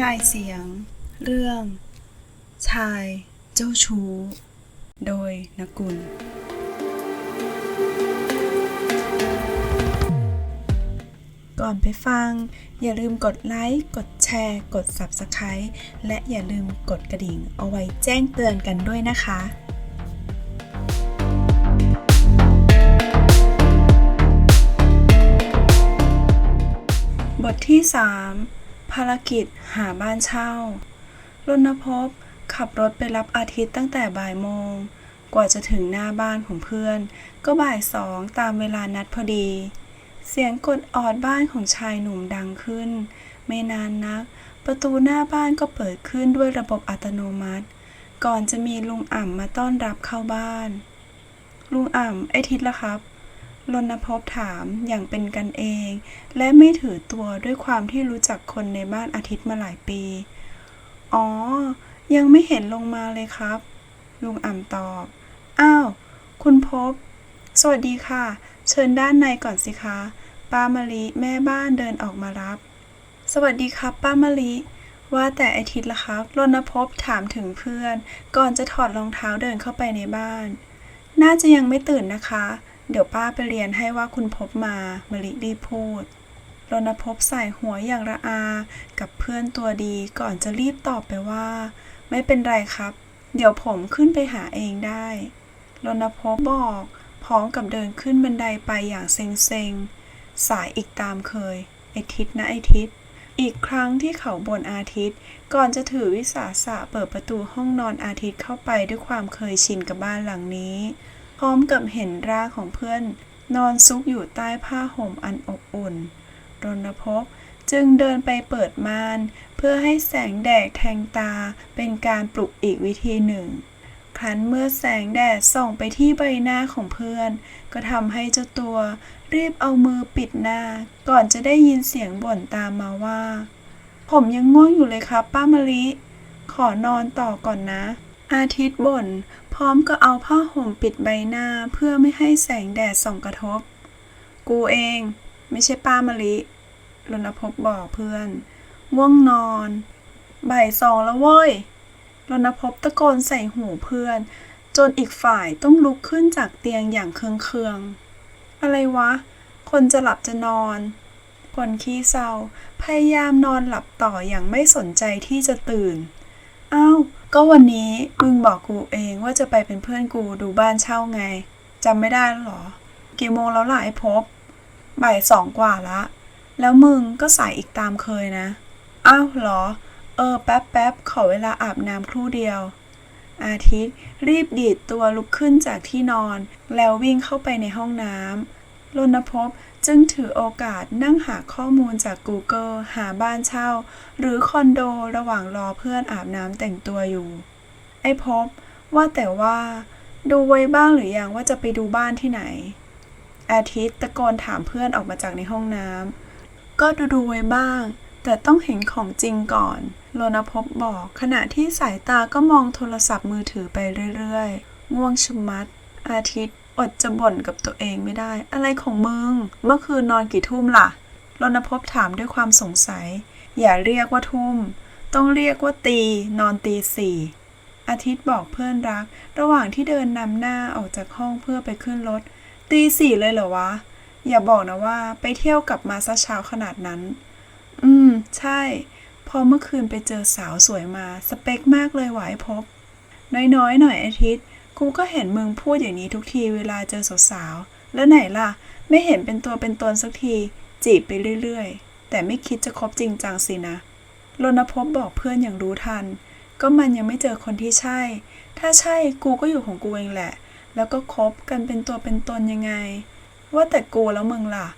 ยายเสียง เรื่อง ชายเจ้าชู้ โดยนกุล ก่อนไปฟัง อย่าลืมกดไลค์ กดแชร์ กด Subscribe และอย่าลืมกดกระดิ่งเอาไว้แจ้งเตือนกันด้วยนะคะบทที่ 3 ภารกิจหาบ้านเช่ารณพบขับรถไปรับอาทิตย์ตั้งแต่บ่ายโมง กว่าจะถึงหน้าบ้านของเพื่อน ก็บ่ายสองตามเวลานัดพอดี เสียงกดออดบ้านของชายหนุ่มดังขึ้น ไม่นานนัก ประตูหน้าบ้านก็เปิดขึ้นด้วยระบบอัตโนมัติ ก่อนจะมีลุงอ่ำมาต้อนรับเข้าบ้าน ลุงอ่ำไอทิศละครับ รณพบถามอย่างเป็นกันเอง และไม่ถือตัวด้วยความที่รู้จักคนในบ้านอาทิตย์มาหลายปี อ๋อ ยังไม่เห็นลงมาเลยครับ ลุงอ่ำตอบ อ้าว คุณพบ สวัสดีค่ะ เชิญด้านในก่อนสิคะ ป้ามะลิแม่บ้านเดินออกมารับ สวัสดีครับ ป้ามะลิ ว่าแต่อาทิตย์ละครับ รณพบถามถึงเพื่อน ก่อนจะถอดรองเท้าเดินเข้าไปในบ้าน น่าจะยังไม่ตื่นนะคะ เดี๋ยวป้าไปเรียนให้ว่าคุณพบมามลิรีพูดรณพบใส่หัวอย่างระอากับเพื่อนตัวดีก่อนจะรีบตอบไปว่า ไม่เป็นไรครับ เดี๋ยวผมขึ้นไปหาเองได้รณพบบอกพร้อมกับเดินขึ้นบันไดไปอย่างเซ็งๆ สายอีกตามเคยไอทิศนะไอทิศอีกครั้งที่เขาบนอาทิตย์ ก่อนจะถือวิสาสะเปิดประตูห้องนอนอาทิตย์เข้าไปด้วยความเคยชินกับบ้านหลังนี้ พร้อมกับเห็นร่างของเพื่อน นอนซุกอยู่ใต้ผ้าห่มอันอบอุ่น รณพบจึงเดินไปเปิดม่าน เพื่อให้แสงแดดแทงตาเป็นการปลุกอีกวิธีหนึ่ง ครั้นเมื่อแสงแดดส่องไปที่ใบหน้าของเพื่อน ก็ทำให้เจ้าตัว รีบเอามือปิดหน้า ก่อนจะได้ยินเสียงบ่นตามมาว่า ผมยังง่วงอยู่เลยครับป้ามะลิ ขอนอนต่อก่อนนะ อาทิตย์บ่น พร้อมก็เอาผ้าห่มปิดใบหน้าเพื่อไม่ให้แสงแดดส่องกระทบ กูเอง ไม่ใช่ป้ามะลิรณพบบอกเพื่อน ง่วงนอน บ่ายสองแล้วเว้ยรณพบตะโกนใส่หูเพื่อน จนอีกฝ่ายต้องลุกขึ้นจากเตียงอย่างเคืองๆ อะไรวะ คนจะหลับจะนอน คนขี้เศร้า พยายามนอนหลับต่ออย่างไม่สนใจที่จะตื่น อ้าว ก็วันนี้มึงบอกกูเองว่าจะไปเป็นเพื่อนกูดูบ้านเช่าไงจำไม่ได้แล้วหรอ กี่โมงแล้วล่ะไอ้พบบ่ายสองกว่าละ แล้วมึงก็สายอีกตามเคยนะ อ้าวหรอ เออแป๊บแป๊บขอเวลาอาบน้ำครู่เดียว อาทิตย์รีบดีดตัวลุกขึ้นจากที่นอน แล้ววิ่งเข้าไปในห้องน้ำ รณพบจึงถือโอกาสนั่งหาข้อมูลจาก Google หาบ้านเช่า หรือคอนโดระหว่างรอเพื่อนอาบน้ำแต่งตัวอยู่ ไอ้พบว่าแต่ว่า ดูไว้บ้างหรือยังว่าจะไปดูบ้านที่ไหน อาทิตย์ตะโกนถามเพื่อนออกมาจากในห้องน้ำก็ดูดูไว้บ้าง แต่ต้องเห็นของจริงก่อนโลนพบบอกขณะที่สายตาก็มองโทรศัพท์มือถือไปเรื่อยๆ ง่วงชะมัด อาทิตย์อดจะบ่นกับตัวเองไม่ได้ อะไรของมึง เมื่อคืนนอนกี่ทุ่มล่ะรณพบถามด้วยความสงสัย อย่าเรียกว่าทุ่ม ต้องเรียกว่าตี นอนตีสี่อาทิตย์บอกเพื่อนรัก ระหว่างที่เดินนำหน้าออกจากห้องเพื่อไปขึ้นรถ ตีสี่เลยเหรอวะ อย่าบอกนะว่าไปเที่ยวกลับมาซะเช้าขนาดนั้น อืม ใช่ พอเมื่อคืนไปเจอสาวสวยมา สเปคมากเลยหวายพบ น้อยๆหน่อยอาทิตย์ กูก็เห็นมึงพูดอย่างนี้ทุกทีเวลาเจอสาวๆ แล้วไหนล่ะ ไม่เห็นเป็นตัวเป็นตนสักที จีบไปเรื่อยๆ แต่ไม่คิดจะคบจริงจังสินะรณพบบอกเพื่อนอย่างรู้ทัน ก็มันยังไม่เจอคนที่ใช่ ถ้าใช่กูก็อยู่ของกูเองแหละ แล้วก็คบกันเป็นตัวเป็นตนยังไง ว่าแต่กูแล้วมึงล่ะ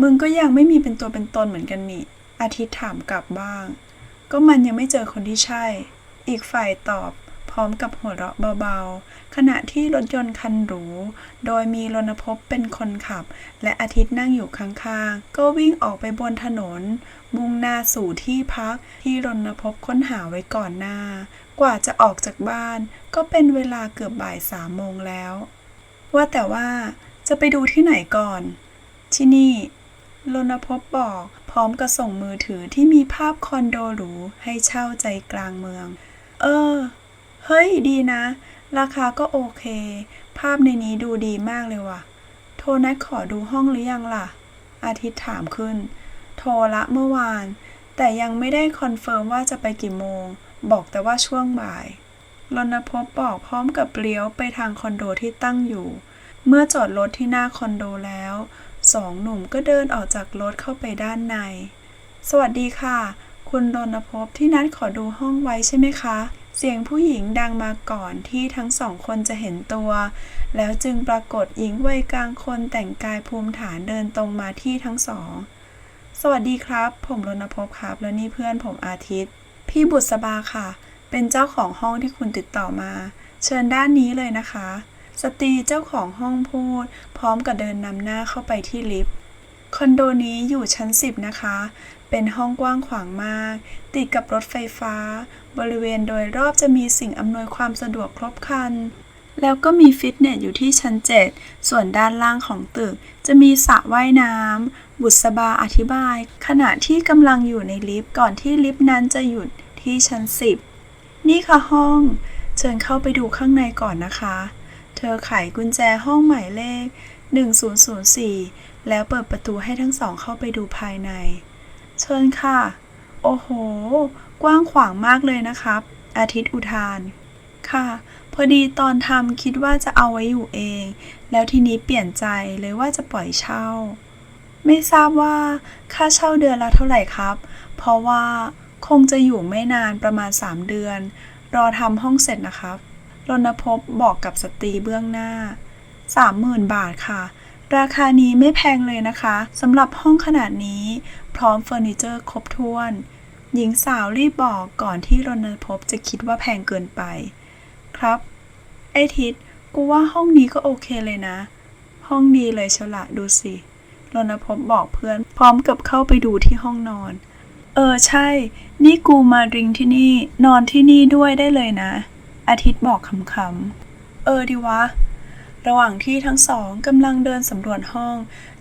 มึงก็ยังไม่มีเป็นตัวเป็นตนเหมือนกันนี่ อาทิตย์ถามกลับบ้าง ก็มันยังไม่เจอคนที่ใช่ อีกฝ่ายตอบ พร้อมกับหัวเราะเบาๆ ขณะที่รถยนต์คันหรู โดยมีรณพบเป็นคนขับ และอาทิตย์นั่งอยู่ข้างๆ ก็วิ่งออกไปบนถนน มุ่งหน้าสู่ที่พักที่รณพบค้นหาไว้ก่อนหน้า กว่าจะออกจากบ้าน ก็เป็นเวลาเกือบบ่ายสามโมงแล้ว ว่าแต่ว่าจะไปดูที่ไหนก่อน ที่นี่รณพบบอก พร้อมกับส่งมือถือที่มีภาพคอนโดหรูให้เช่าใจกลางเมือง เออ เฮ้ยดีนะ ราคาก็โอเค ภาพในนี้ดูดีมากเลยว่ะ โทรนัดขอดูห้องหรือยังล่ะ อาทิตย์ถามขึ้น โทรละเมื่อวาน แต่ยังไม่ได้คอนเฟิร์มว่าจะไปกี่โมง บอกแต่ว่าช่วงบ่ายรณพบบอกพร้อมกับเลี้ยวไปทางคอนโดที่ตั้งอยู่ เมื่อจอดรถที่หน้าคอนโดแล้ว สองหนุ่มก็เดินออกจากรถเข้าไปด้านใน สวัสดีค่ะ คุณรณพบที่นัดขอดูห้องไว้ใช่ไหมคะ เสียงผู้หญิงดังมาก่อนที่ทั้งสองคนจะเห็นตัว แล้วจึงปรากฏหญิงวัยกลางคนแต่งกายภูมิฐานเดินตรงมาที่ทั้งสอง สวัสดีครับ ผมรณพบครับ แล้วนี่เพื่อนผมอาทิตย์ พี่บุษบาค่ะ เป็นเจ้าของห้องที่คุณติดต่อมา เชิญด้านนี้เลยนะคะ สตรีเจ้าของห้องพูด พร้อมกับเดินนำหน้าเข้าไปที่ลิฟต์คอนโดนี้อยู่ชั้น 10 นะคะ เป็นห้องกว้างขวางมาก ติดกับรถไฟฟ้า บริเวณโดยรอบจะมีสิ่งอำนวยความสะดวกครบครัน แล้วก็มีฟิตเนสอยู่ที่ชั้น 7 ส่วนด้านล่างของตึก จะมีสระว่ายน้ำ บุษบาอธิบาย ขณะที่กำลังอยู่ในลิฟต์ก่อนที่ลิฟต์นั้นจะหยุดที่ชั้น 10 นี่ค่ะห้อง เชิญเข้าไปดูข้างในก่อนนะคะ เธอไขกุญแจห้องหมายเลข 1004 แล้วเปิดประตูให้ทั้งสองเข้าไปดูภายใน เชิญค่ะ โอ้โห กว้างขวางมากเลยนะครับ อาทิตย์อุทาน ค่ะ พอดีตอนทำคิดว่าจะเอาไว้อยู่เอง แล้วทีนี้เปลี่ยนใจเลยว่าจะปล่อยเช่า ไม่ทราบว่าค่าเช่าเดือนละเท่าไหร่ครับ เพราะว่าคงจะอยู่ไม่นานประมาณ 3 เดือน รอทำห้องเสร็จนะครับรณพบบอกกับสตรีเบื้องหน้า 30,000 บาทค่ะ ราคานี้ไม่แพงเลยนะคะสำหรับห้องขนาดนี้ พร้อมเฟอร์นิเจอร์ครบถ้วน หญิงสาวรีบบอกก่อนที่รณพบจะคิดว่าแพงเกินไป ครับ ไอทิศกูว่าห้องนี้ก็โอเคเลยนะ ห้องดีเลยเชละดูสิรณพบบอกเพื่อน พร้อมกับเข้าไปดูที่ห้องนอน เออใช่ นี่กูมาดริงที่นี่ นอนที่นี่ด้วยได้เลยนะ อาทิตย์บอกคำๆเออดีวะ ระหว่างที่ทั้งสองกำลังเดินสำรวจห้อง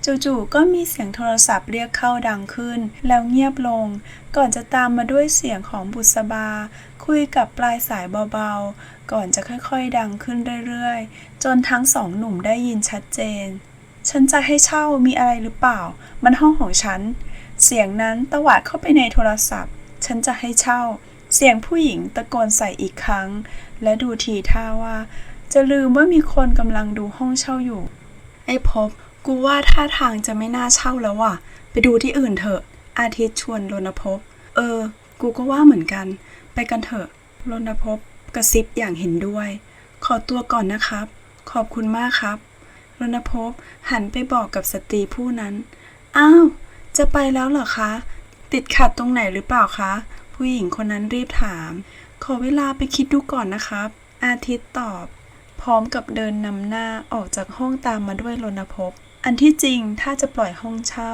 จู่ๆก็มีเสียงโทรศัพท์เรียกเข้าดังขึ้น แล้วเงียบลง ก่อนจะตามมาด้วยเสียงของบุษบา คุยกับปลายสายเบาๆ ก่อนจะค่อยๆดังขึ้นเรื่อยๆ จนทั้งสองหนุ่มได้ยินชัดเจน ฉันจะให้เช่ามีอะไรหรือเปล่า มันห้องของฉัน เสียงนั้นตวาดเข้าไปในโทรศัพท์ ฉันจะให้เช่า เสียงผู้หญิงตะโกนใส่อีกครั้ง และดูทีท่าว่า จะลืมว่ามีคนกำลังดูห้องเช่าอยู่ ไอ้พบ กูว่าท่าทางจะไม่น่าเช่าแล้วว่ะ ไปดูที่อื่นเถอะ อาทิตย์ชวนรณพบ เออ กูก็ว่าเหมือนกัน ไปกันเถอะรณพบกระซิบอย่างเห็นด้วย ขอตัวก่อนนะครับ ขอบคุณมากครับรณพบหันไปบอกกับสตรีผู้นั้น อ้าว จะไปแล้วเหรอคะ ติดขัดตรงไหนหรือเปล่าคะ ผู้หญิงคนนั้นรีบถาม ขอเวลาไปคิดดูก่อนนะครับ อาทิตย์ตอบ พร้อมกับเดินนำหน้าออกจากห้องตามมาด้วยรณพบ อันที่จริงถ้าจะปล่อยห้องเช่า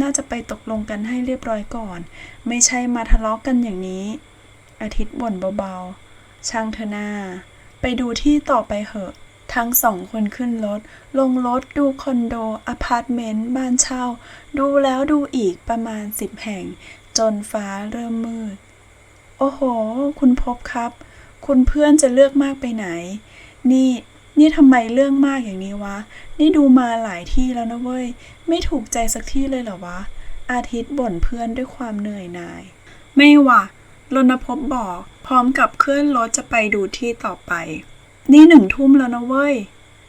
น่าจะไปตกลงกันให้เรียบร้อยก่อน ไม่ใช่มาทะเลาะกกันอย่างนี้ อาทิตย์บ่นเบาๆ ช่างเธอหน้า ไปดูที่ต่อไปเหอะ ทั้งสองคนขึ้นรถ ลงรถดูคอนโดอพาร์ตเมนต์บ้านเช่า ดูแล้วดูอีกประมาณสิบแห่ง จนฟ้าเริ่มมืด โอ้โห คุณพบครับ คุณเพื่อนจะเลือกมากไปไหน นี่ นี่ทำไมเรื่องมากอย่างนี้วะ นี่ดูมาหลายที่แล้วนะเว้ย ไม่ถูกใจสักที่เลยเหรอวะ อาทิตย์บ่นเพื่อนด้วยความเหนื่อยหน่าย ไม่วะรณพบบอก พร้อมกับเคลื่อนรถจะไปดูที่ต่อไป นี่หนึ่งทุ่มแล้วนะเว้ย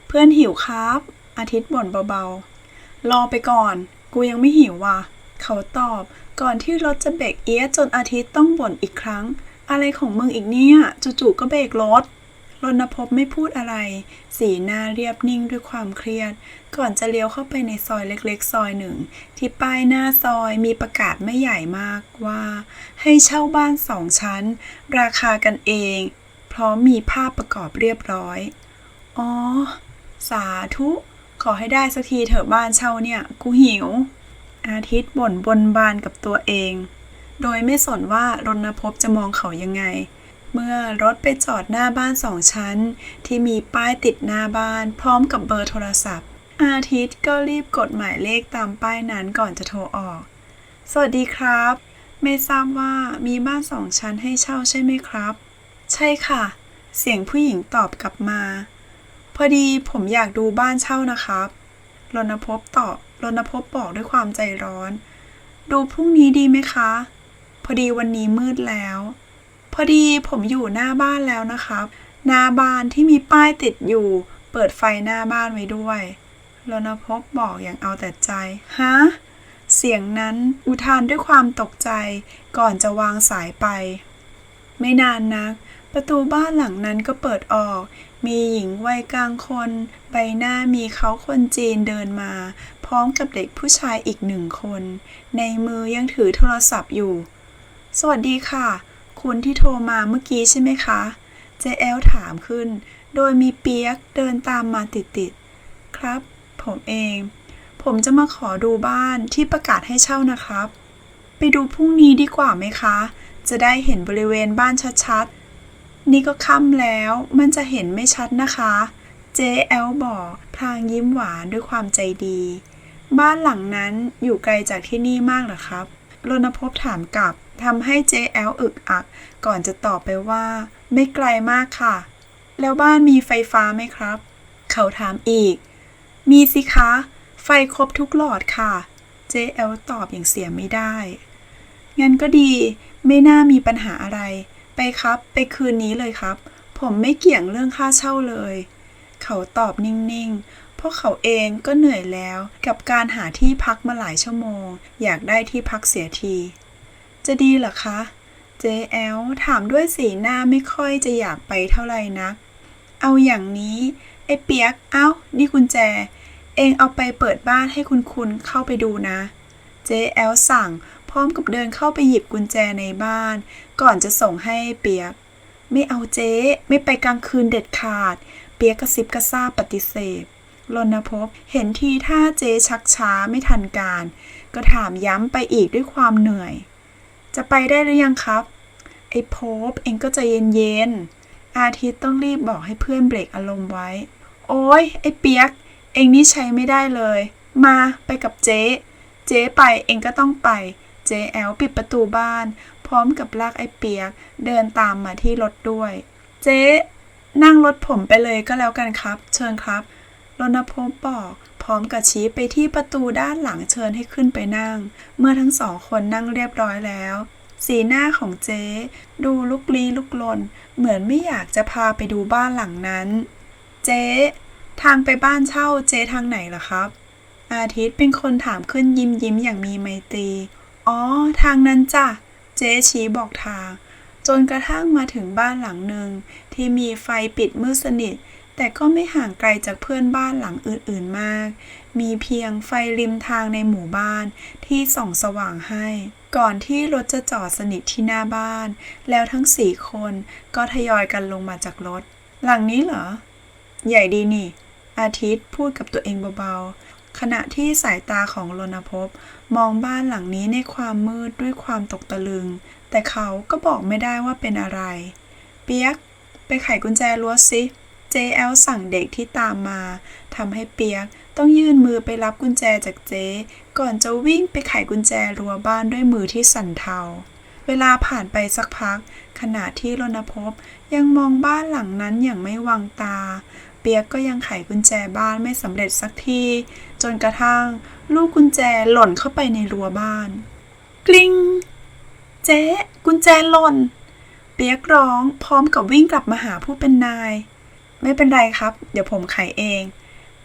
เพื่อนหิวครับ อาทิตย์บ่นเบาๆ รอไปก่อน กูยังไม่หิวว่ะ เขาตอบ ก่อนที่รถจะเบรกเอียจนอาทิตย์ต้องบ่นอีกครั้ง อะไรของมึงอีกเนี่ย จู่ๆก็เบรกรถ รณพบไม่พูดอะไร สีหน้าเรียบนิ่งด้วยความเครียด ก่อนจะเลี้ยวเข้าไปในซอยเล็กๆ ซอยหนึ่ง ที่ป้ายหน้าซอยมีประกาศไม่ใหญ่มากว่า ให้เช่าบ้านสองชั้น ราคากันเอง พร้อมมีภาพประกอบเรียบร้อย อ๋อ สาธุ ขอให้ได้สักทีเถอะบ้านเช่าเนี่ย กูหิว อาทิตย์บ่นบนบานกับตัวเอง โดยไม่สนว่ารณพบจะมองเขายังไง เมื่อรถไปจอดหน้าบ้านสองชั้น ที่มีป้ายติดหน้าบ้านพร้อมกับเบอร์โทรศัพท์ อาทิตย์ก็รีบกดหมายเลขตามป้ายนั้นก่อนจะโทรออก สวัสดีครับ ไม่ทราบว่ามีบ้านสองชั้นให้เช่าใช่ไหมครับ ใช่ค่ะ เสียงผู้หญิงตอบกลับมา พอดีผมอยากดูบ้านเช่านะครับรณพบตอบรณพบบอกด้วยความใจร้อน ดูพรุ่งนี้ดีไหมคะ พอดีวันนี้มืดแล้ว อดีผมอยู่หน้าบ้านแล้วนะครับ หน้าบ้านที่มีป้ายติดอยู่ เปิดไฟหน้าบ้านไว้ด้วยรณพบบอกอย่างเอาแต่ใจ ฮะ เสียงนั้นอุทานด้วยความตกใจ ก่อนจะวางสายไป ไม่นานนัก ประตูบ้านหลังนั้นก็เปิดออก มีหญิงวัยกลางคน ใบหน้ามีเขาคนจีนเดินมา พร้อมกับเด็กผู้ชายอีกหนึ่งคน ในมือยังถือโทรศัพท์อยู่ สวัสดีค่ะ คุณที่โทรมาเมื่อกี้ใช่ไหมคะ เจแอลถามขึ้น โดยมีเปียกเดินตามมาติดๆ ครับ ผมเอง ผมจะมาขอดูบ้านที่ประกาศให้เช่านะครับ ไปดูพรุ่งนี้ดีกว่าไหมคะ จะได้เห็นบริเวณบ้านชัดๆ นี่ก็ค่ำแล้วมันจะเห็นไม่ชัดนะคะ เจแอลบอกพลางยิ้มหวานด้วยความใจดี บ้านหลังนั้นอยู่ไกลจากที่นี่มากหรอครับรณพบถามกลับ ทำให้เจแอลอึกอัก ก่อนจะตอบไปว่า ไม่ไกลมากค่ะ แล้วบ้านมีไฟฟ้าไหมครับ เขาถามอีก มีสิคะ ไฟครบทุกหลอดค่ะ เจแอลตอบอย่างเสียไม่ได้ งั้นก็ดี ไม่น่ามีปัญหาอะไร ไปครับ ไปคืนนี้เลยครับ ผมไม่เกี่ยงเรื่องค่าเช่าเลย เขาตอบนิ่งๆเพราะเขาเองก็เหนื่อยแล้วกับการหาที่พักมาหลายชั่วโมง อยากได้ที่พักเสียที จะดีเหรอคะ เจแอลถามด้วยสีหน้าไม่ค่อยจะอยากไปเท่าไหร่นัก เอาอย่างนี้ ไอ้เปียก เอ้า นี่กุญแจ เองเอาไปเปิดบ้านให้คุณคุณเข้าไปดูนะ เจแอลสั่ง พร้อมกับเดินเข้าไปหยิบกุญแจในบ้าน ก่อนจะส่งให้เปียก ไม่เอาเจ๊ ไม่ไปกลางคืนเด็ดขาด เปียกกระซิบกระซาบปฏิเสธรณพบเห็นทีท่าเจ๊ชักช้าไม่ทันการ ก็ถามย้ำไปอีกด้วยความเหนื่อย จะไปได้หรือยังครับ ไอ้พบเองก็ใจเย็นๆ อาทิตย์ต้องรีบบอกให้เพื่อนเบรกอารมณ์ไว้ โอ้ยไอ้เปียก เองนี่ใช้ไม่ได้เลย มาไปกับเจ๊ เจ๊ไปเองก็ต้องไป เจ๊แอลปิดประตูบ้าน พร้อมกับลากไอ้เปียก เดินตามมาที่รถด้วย เจ๊นั่งรถผมไปเลยก็แล้วกันครับ เชิญครับรณพงศ์บอก ร้อมกับชี้ไปที่ประตูด้านหลังเชิญให้ขึ้นไปนั่ง เมื่อทั้งสองคนนั่งเรียบร้อยแล้ว สีหน้าของเจ๊ดูลุกลี้ลุกลน เหมือนไม่อยากจะพาไปดูบ้านหลังนั้น เจ๊ทางไปบ้านเช่าเจ๊ทางไหนเหรอครับ อาทิตย์เป็นคนถามขึ้นยิ้มยิ้มอย่างมีไมตรี อ๋อ ทางนั้นจ้ะ เจ๊ชี้บอกทาง จนกระทั่งมาถึงบ้านหลังหนึ่งที่มีไฟปิดมืดสนิท แต่ก็ไม่ห่างไกลจากเพื่อนบ้านหลังอื่นๆมาก มีเพียงไฟริมทางในหมู่บ้านที่ส่องสว่างให้ ก่อนที่รถจะจอดสนิทที่หน้าบ้าน แล้วทั้งสี่คนก็ทยอยกันลงมาจากรถ หลังนี้เหรอ ใหญ่ดีนี่ อาทิตย์พูดกับตัวเองเบาๆ ขณะที่สายตาของรณพบมองบ้านหลังนี้ในความมืดด้วยความตกตะลึง แต่เขาก็บอกไม่ได้ว่าเป็นอะไร เปียกไปไขกุญแจรั้วสิ เจแอลสั่งเด็กที่ตามมาทำให้เปียกต้องยื่นมือไปรับกุญแจจากเจก่อนจะวิ่งไปไขกุญแจรั้วบ้านด้วยมือที่สั่นเทา เวลาผ่านไปสักพัก ขณะที่รณพบยังมองบ้านหลังนั้นอย่างไม่วางตา เปียกก็ยังไขกุญแจบ้านไม่สำเร็จสักที จนกระทั่ง ลูกกุญแจหล่นเข้าไปในรั้วบ้าน กลิ้ง เจ๊กุญแจหล่น เปียกร้องพร้อมกับวิ่งกลับมาหาผู้เป็นนาย ไม่เป็นไรครับ เดี๋ยวผมไขเอง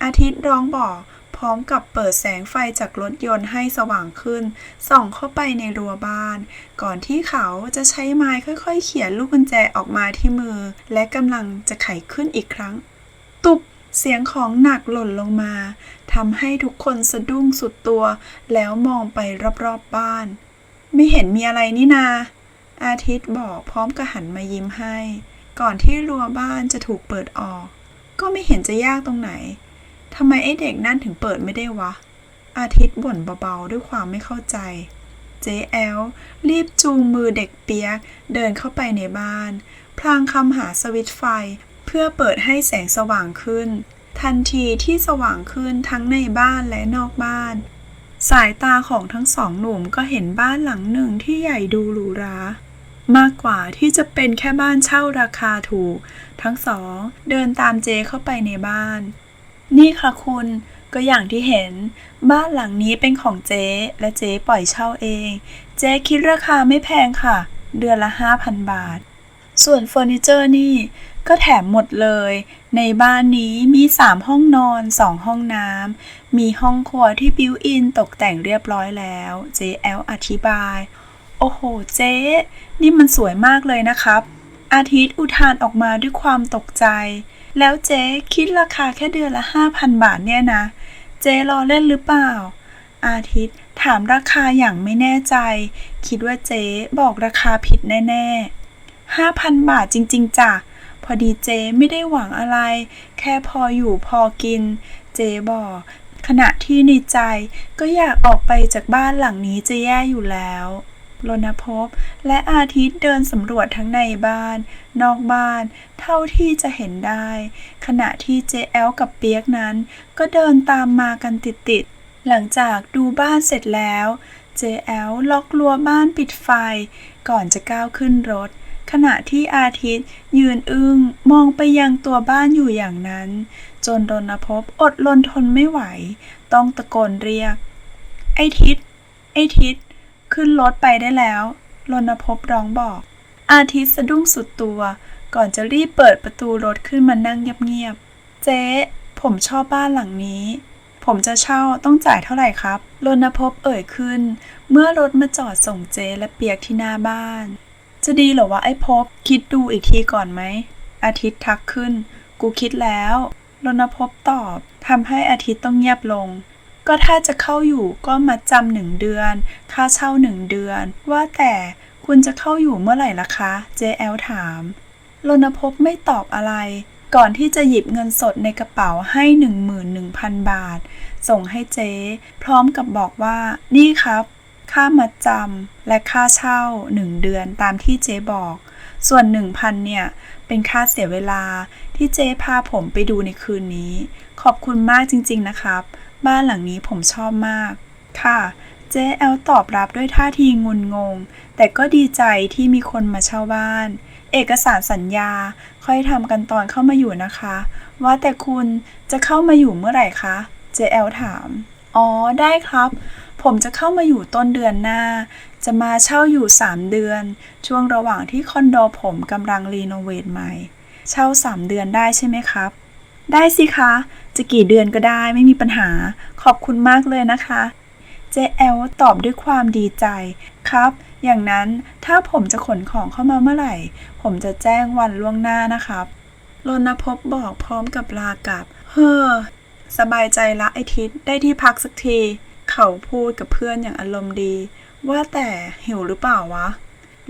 อาทิตย์ร้องบอกพร้อมกับเปิดแสงไฟจากรถยนต์ให้สว่างขึ้น ส่องเข้าไปในรั้วบ้าน ก่อนที่เขาจะใช้ไม้ค่อยๆ เขี่ยลูกกุญแจออกมาที่มือ และกำลังจะไขขึ้นอีกครั้ง ตุบเสียงของหนักหล่นลงมาทำให้ทุกคนสะดุ้งสุดตัว แล้วมองไปรอบๆบบ้าน ไม่เห็นมีอะไรนี่นา อาทิตย์บอกพร้อมกับหันมายิ้มให้ ก่อนที่รั้วบ้านจะถูกเปิดออก ก็ไม่เห็นจะยากตรงไหนทำไมไอ้เด็กนั่นถึงเปิดไม่ได้วะ อาทิตย์บ่นเบาๆด้วยความไม่เข้าใจ เจแอลรีบจูงมือเด็กเปียกเดินเข้าไปในบ้าน พลางคำหาสวิตช์ไฟ เพื่อเปิดให้แสงสว่างขึ้น ทันทีที่สว่างขึ้นทั้งในบ้านและนอกบ้าน สายตาของทั้งสองหนุ่มก็เห็นบ้านหลังหนึ่งที่ใหญ่ดูหรูหรา มากกว่าที่จะเป็นแค่บ้านเช่าราคาถูก ทั้งสองเดินตามเจเข้าไปในบ้าน นี่ค่ะคุณก็อย่างที่เห็น บ้านหลังนี้เป็นของเจ๊และเจ๊ปล่อยเช่าเอง เจ๊คิดราคาไม่แพงค่ะ เดือนละ 5,000 บาท ส่วนเฟอร์นิเจอร์นี่ ก็แถมหมดเลย ในบ้านนี้มี 3 ห้องนอน 2 ห้องน้ำ มีห้องครัวที่บิวอินตกแต่งเรียบร้อยแล้ว เจ๊แอลอธิบาย โอ้โห เจ๊ นี่มันสวยมากเลยนะครับ อาทิตย์อุทานออกมาด้วยความตกใจ แล้วเจ๊คิดราคาแค่เดือนละ 5,000 บาทเนี่ยนะ เจ๊รอเล่นหรือเปล่า อาทิตย์ถามราคาอย่างไม่แน่ใจ คิดว่าเจ๊บอกราคาผิดแน่ๆ 5,000 บาทจริง ๆจ้ะ พอดีเจ๊ไม่ได้หวังอะไร แค่พออยู่พอกิน เจ๊บอกขณะที่ในใจก็อยากออกไปจากบ้านหลังนี้จะแย่อยู่แล้ว รณภพ และอาทิตย์เดินสำรวจทั้งในบ้าน นอกบ้าน เท่าที่จะเห็นได้ ขณะที่เจแอลกับเปียกนั้น ก็เดินตามมากันติดๆ หลังจากดูบ้านเสร็จแล้วเจแอลล็อกรั้วบ้านปิดไฟ ก่อนจะก้าวขึ้นรถ ขณะที่อาทิตย์ยืนอึ้งมองไปยังตัวบ้านอยู่อย่างนั้น จนรณภพอดรนทนไม่ไหว ต้องตะโกนเรียก ไอทิศไอทิศ ขึ้นรถไปได้แล้วรณภพร้องบอก อาทิตย์สะดุ้งสุดตัว ก่อนจะรีบเปิดประตูรถขึ้นมานั่งเงียบๆ เจ๊ ผมชอบบ้านหลังนี้ ผมจะเช่าต้องจ่ายเท่าไหร่ครับรณภพเอ่ยขึ้น เมื่อรถมาจอดส่งเจ๊และเปียกที่หน้าบ้าน จะดีเหรอวะไอ้พบ คิดดูอีกทีก่อนไหม อาทิตย์ทักขึ้น กูคิดแล้วรณภพตอบทำให้อาทิตย์ต้องเงียบลง ก็ถ้าจะเข้าอยู่ก็มาจำหนึ่งเดือน ค่าเช่าหนึ่งเดือน ว่าแต่คุณจะเข้าอยู่เมื่อไหร่ล่ะคะเจแอลถามรณภพไม่ตอบอะไร ก่อนที่จะหยิบเงินสดในกระเป๋าให้ 11,000 บาท ส่งให้เจ๊ พร้อมกับบอกว่า นี่ครับ ค่ามาจำและค่าเช่า 1 เดือนตามที่เจ๊บอก ส่วน 1,000 เนี่ย เป็นค่าเสียเวลาที่เจ๊พาผมไปดูในคืนนี้ ขอบคุณมากจริง ๆ นะครับ บ้านหลังนี้ผมชอบมาก ค่ะ เจ๊แอลตอบรับด้วยท่าทีงุนงง แต่ก็ดีใจที่มีคนมาเช่าบ้าน เอกสารสัญญาค่อยทำกันตอนเข้ามาอยู่นะคะ ว่าแต่คุณจะเข้ามาอยู่เมื่อไหร่คะ เจแอลถาม อ๋อ ได้ครับ ผมจะเข้ามาอยู่ต้นเดือนหน้า จะมาเช่าอยู่ 3 เดือน ช่วงระหว่างที่คอนโดผมกำลังรีโนเวทใหม่ เช่า 3 เดือนได้ใช่ไหมครับได้สิคะ จะกี่เดือนก็ได้ไม่มีปัญหา ขอบคุณมากเลยนะคะ เจแอลตอบด้วยความดีใจครับ อย่างนั้นถ้าผมจะขนของเข้ามาเมื่อไหร่ ผมจะแจ้งวันล่วงหน้านะครับรณพบบอกพร้อมกับลากลับ เฮ้อ สบายใจละไอทิศได้ที่พักสักที เขาพูดกับเพื่อนอย่างอารมณ์ดี ว่าแต่หิวหรือเปล่าวะ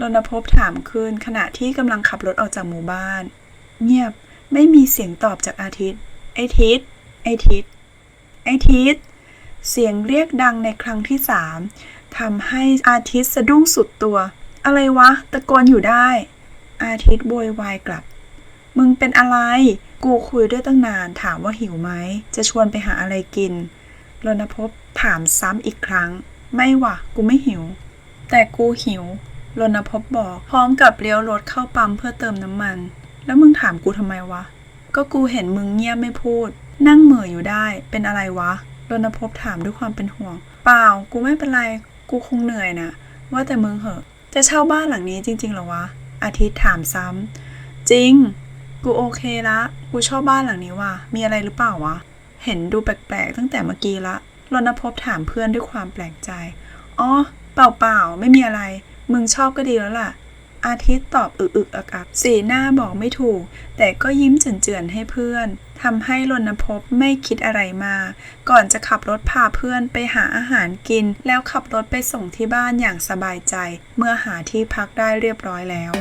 รณภพถามคืนขณะที่กำลังขับรถออกจากหมู่บ้าน เงียบไม่มีเสียงตอบจากอาทิตย์ ไอทิศ ไอทิศไอทิศเสียงเรียกดังในครั้งที่สามทำให้อาทิตย์สะดุ้งสุดตัว อะไรวะ ตะโกนอยู่ได้ อาทิตย์โวยวายกลับ มึงเป็นอะไร กูคุยด้วยตั้งนานถามว่าหิวไหม จะชวนไปหาอะไรกินรณภพถามซ้ำอีกครั้ง ไม่วะกูไม่หิว แต่กูหิวรณภพบอก พร้อมกับเลี้ยวรถเข้าปั๊มเพื่อเติมน้ำมัน แล้วมึงถามกูทำไมวะ ก็กูเห็นมึงเงียบไม่พูด นั่งเหม่ออยู่ได้ เป็นอะไรวะรณภพถามด้วยความเป็นห่วง เปล่า กูไม่เป็นไร กูคงเหนื่อยนะ ว่าแต่มึงเหอะ จะเช่าบ้านหลังนี้จริงๆเหรอวะ อาทิตย์ถามซ้ำจริง กูโอเคละ กูชอบบ้านหลังนี้ว่ะ มีอะไรหรือเปล่าวะ เห็นดูแปลกๆ ตั้งแต่เมื่อกี้ละรณภพถามเพื่อนด้วยความแปลกใจ อ๋อ เปล่าๆ ไม่มีอะไร มึงชอบก็ดีแล้วล่ะ อาทิตย์ตอบอึกอึกอักอักสีหน้าบอกไม่ถูก แต่ก็ยิ้มเจือนๆให้เพื่อนทำให้รณภพไม่คิดอะไรมา ก่อนจะขับรถพาเพื่อนไปหาอาหารกิน แล้วขับรถไปส่งที่บ้านอย่างสบายใจ เมื่อหาที่พักได้เรียบร้อยแล้ว